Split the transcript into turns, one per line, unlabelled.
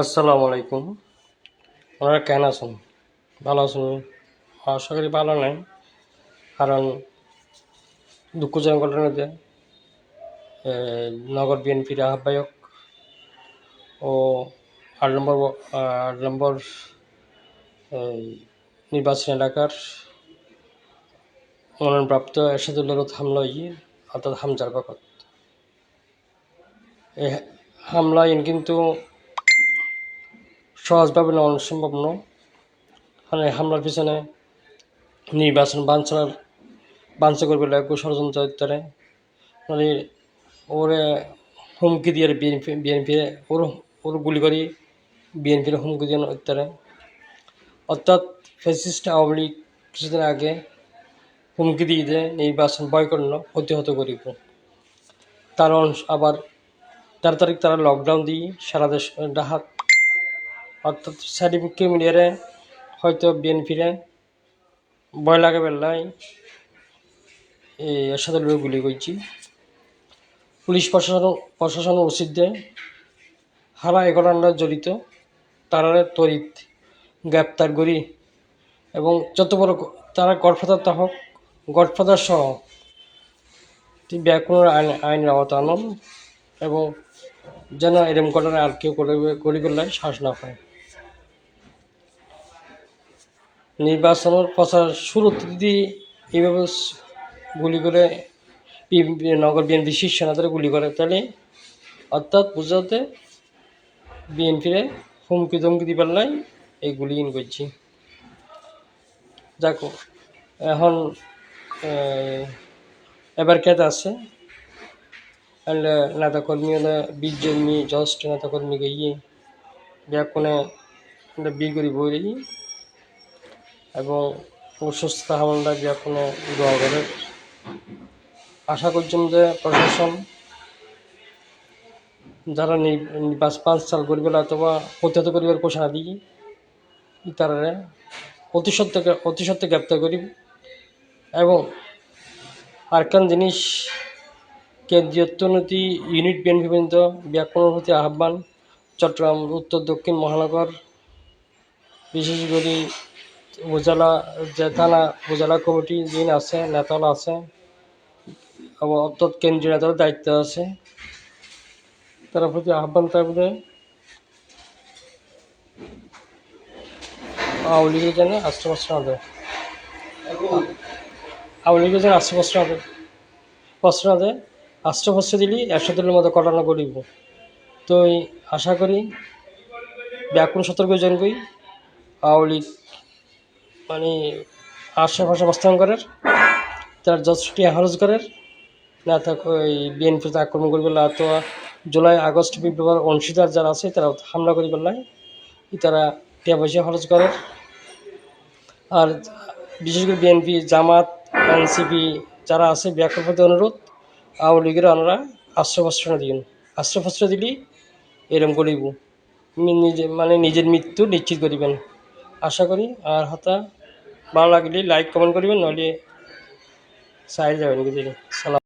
আসসালামু আলাইকুম। ওনারা কেন আছেন? ভালো আছেন? আশা করি ভালো নাই। কারণ দুঃখজনক ঘটনাতে নগর বিএনপির আহ্বায়ক ও আট নম্বর আট নম্বর নির্বাচন এলাকার মনোনয়নপ্রাপ্ত এরশাদুল্লাহ হামলা ইয়ে অর্থাৎ হামজার বকত ইন কিন্তু সহজভাবে নেওয়া সম্ভব নয়। এই হামলার পিছনে নির্বাচন বাঞ্ছার বাঞ্ছা করবে লাগবে ষড়যন্ত্র মানে ওরে হুমকি দিয়ে বিএনপি বিএনপি ওর ওর গুলি করি বিএনপির হুমকি দিয়ে ইত্যাদি অর্থাৎ ফ্যাসিস্ট আওয়ামী লীগ কিছুদিন আগে হুমকি দিয়ে দিয়ে নির্বাচন বয়কন্ন প্রতিহত করিব। কারণ আবার, তেরো তারিখ তারা লকডাউন দিয়ে সারা দেশ ডাহাত অর্থাৎ সার্টিফিকেট মিডিয়ারে হয়তো বিএনপিরে ভয় লাগে বেলায় এই সাথে লোক গুলি করছি পুলিশ প্রশাসন প্রশাসন উচিত দেয় হারা এ ঘটনায় জড়িত। তারা তরিত গ্রেপ্তার করি এবং যত বড় তারা গডফাদার তা হোক, গডফাদার সহ ব্যাকুণ আইন আইনের আওতা আনন এবং যেন এরম ঘটনা আর কেউ করে, করি বেলায় শ্বাস না পায়। নির্বাচনের প্রচার শুরুতে যদি এইভাবে গুলি করে নগর বিএনপি শীর্ষ নেতারা গুলি করে। তাহলে অর্থাৎ বুঝাতে বিএনপিরে হুমকি ধমকি দিবার নাই এই গুলি ইন করছি। যাক, এখন এবার কেটে আছে? নেতা কর্মী হলে বিশ জন মি জস্ট নেতা কর্মী গিয়ে ব্যাকুনে বিল করি বই রই এবং অসুস্থ হামলা ব্যাকুনে দোয়া করে। আশা করছেন যে প্রশাসন, যারা নির্বাচন পাঁচ সাল করিবেল অথবা প্রতিহত করিবার ঘোষণা দিই তারা অতি সত্য অতি সত্য গ্রেপ্তার করিব এবং আরেকখান জিনিস, কেন্দ্রীয় অর্থনীতি ইউনিট বিএনপি পর্যন্ত ব্যাকরণের প্রতি আহ্বান, চট্টগ্রাম, উত্তর, দক্ষিণ মহানগর, বিশেষ করে উপজেলা যে থানা, উপজেলা কমিটি যিনি আছে, নেতাল আছে অর্থাৎ কেন্দ্রীয় নেতার দায়িত্ব আছে। তার প্রতি আহ্বান থাকবে আওয়ামী লীগের জন্য আশ্রয় হবে। আওয়ামী লীগের জন্য আশ্রয় হবে। প্রশ্ন দিলি একসাথের মতো ঘটনা করিব। তো আশা করি ব্যাকুণ সতর্ক জনকই আওয়ামী লীগ মানে আশেপাশে অবস্থান করার, তার যথেষ্ট খরচ করার, না থাক ওই বিএনপিতে আক্রমণ করবে না তো জুলাই, আগস্ট, ফেব্রুয়ারি, অংশীদার যারা আছে তারা হামলা করি পেলাই তারা টিয়া পয়সা খরচ করে আর বিশেষ করে বিএনপি, জামাত, এনসিপি যারা আছে ব্যাকুল প্রতি অনুরোধ, আওয়ামী লীগের ওনারা আশ্রয় প্রশ্রয় দিন। আশ্রয় দিলি, এরম করিব। নিজে মানে নিজের মৃত্যু নিশ্চিত করিবেন। আশা করি আর হতা ভালো লাগলে লাইক কমেন্ট করবেন নাহলে সাইড যাবেন বুঝলি? সালাম।